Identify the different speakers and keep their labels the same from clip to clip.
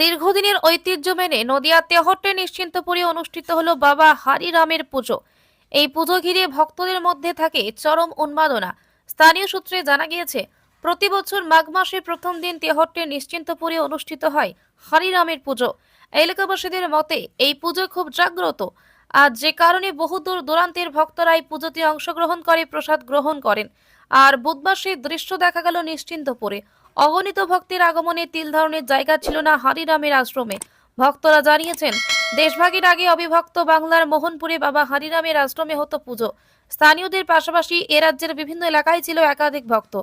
Speaker 1: দীর্ঘদিনের ঐতিহ্য মেনে নদিয়া তেহট্টে নিশ্চিন্তপুরে অনুষ্ঠিত হলো বাবা হারিরামের পুজো। এই পুজো ঘিরে ভক্তদের মধ্যে থাকে চরম উন্মাদনা। স্থানীয় সূত্রে জানা গিয়েছে, প্রতি বছর মাঘ মাসের প্রথম দিন তেহট্টে নিশ্চিন্তপুরে অনুষ্ঠিত হয় হরিরামের পুজো। এলাকাবাসীদের মতে, এই পুজো খুব জাগ্রত আর যে কারণে বহু দূর দূরান্তের ভক্তরা এই পুজোতে অংশগ্রহণ করে, প্রসাদ গ্রহণ করেন। আর বুধবার সেই দৃশ্য দেখা গেল নিশ্চিন্তপুরে। অগণিত ভক্তের আগমনে তিল ধারণের জায়গা ছিল না হারিরামের আশ্রমে। ভক্তরা জানিয়েছেন, দেশভাগের আগে অবিভক্ত বাংলার মোহনপুরে বাবা হারিরামের আশ্রমে হতো পুজো। স্থানীয়দের পাশাপাশি এ রাজ্যের বিভিন্ন এলাকায় ছিল একাধিক ভক্ত।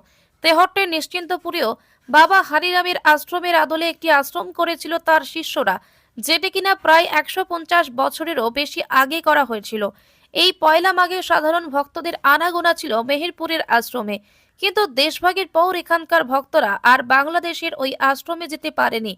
Speaker 1: তেহট্টের নিশ্চিন্তপুরেও বাবা হারিরামের আশ্রমের আদলে একটি আশ্রম করেছিল তার শিষ্যরা, যেটি কিনা প্রায় একশো পঞ্চাশ বছরেরও বেশি আগে করা হয়েছিল। এই পয়লা মাঘে সাধারণ ভক্তদের আনাগোনা ছিল মেহেরপুরের আশ্রমে। কিন্তু দেশভাগের পর এখানকার ভক্তরা আর বাংলাদেশের ওই আশ্রমে যেতে পারেনি।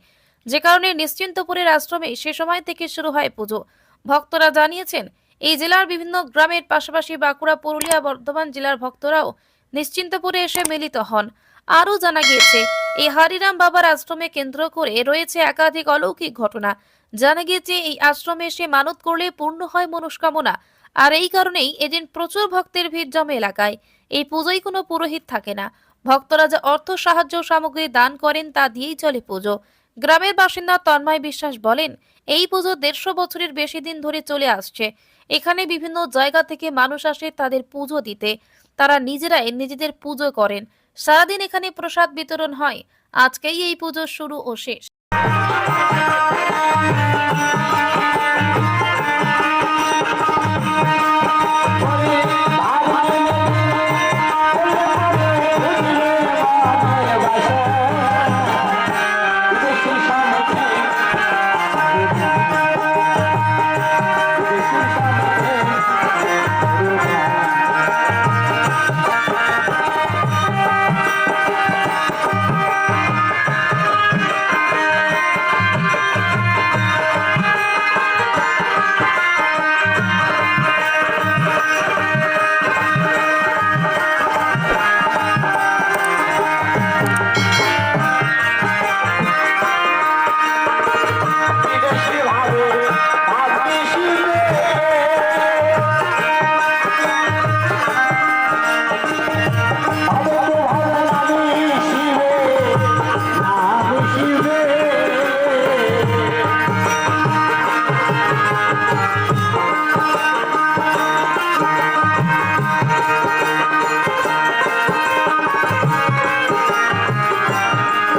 Speaker 1: যে কারণে নিশ্চিন্তপুরের আশ্রমে সে সময় থেকে শুরু হয় পুজো। ভক্তরা জানিয়েছেন, এই জেলার বিভিন্ন গ্রামের পাশাপাশি বাঁকুড়া, পুরুলিয়া, বর্ধমান জেলার ভক্তরাও নিশ্চিন্তপুরে এসে মিলিত হন। আরও জানা গিয়েছে, এই হারিরাম বাবার আশ্রমে কেন্দ্র করে রয়েছে একাধিক অলৌকিক ঘটনা। জানা গিয়েছে, এই আশ্রমে এসে মানত করলে পূর্ণ হয় মনস্কামনা। আর এই কারণেই এদিন প্রচুর ভক্তের ভিড় জমে এলাকায়। এই পুজোয় কোনো পুরোহিত থাকে না। ভক্তরা যে অর্থ, সাহায্য সামগ্রী দান করেন তা দিয়েই চলে পুজো। গ্রামের বাসিন্দা তন্ময় বিশ্বাস বলেন, এই পুজো দেড়শো বছরের বেশি দিন ধরে চলে আসছে। এখানে বিভিন্ন জায়গা থেকে মানুষ আসে তাদের পুজো দিতে। তারা নিজেরাই নিজেদের পুজো করেন। সারাদিন এখানে প্রসাদ বিতরণ হয়। আজকেই এই পুজো শুরু ও শেষ।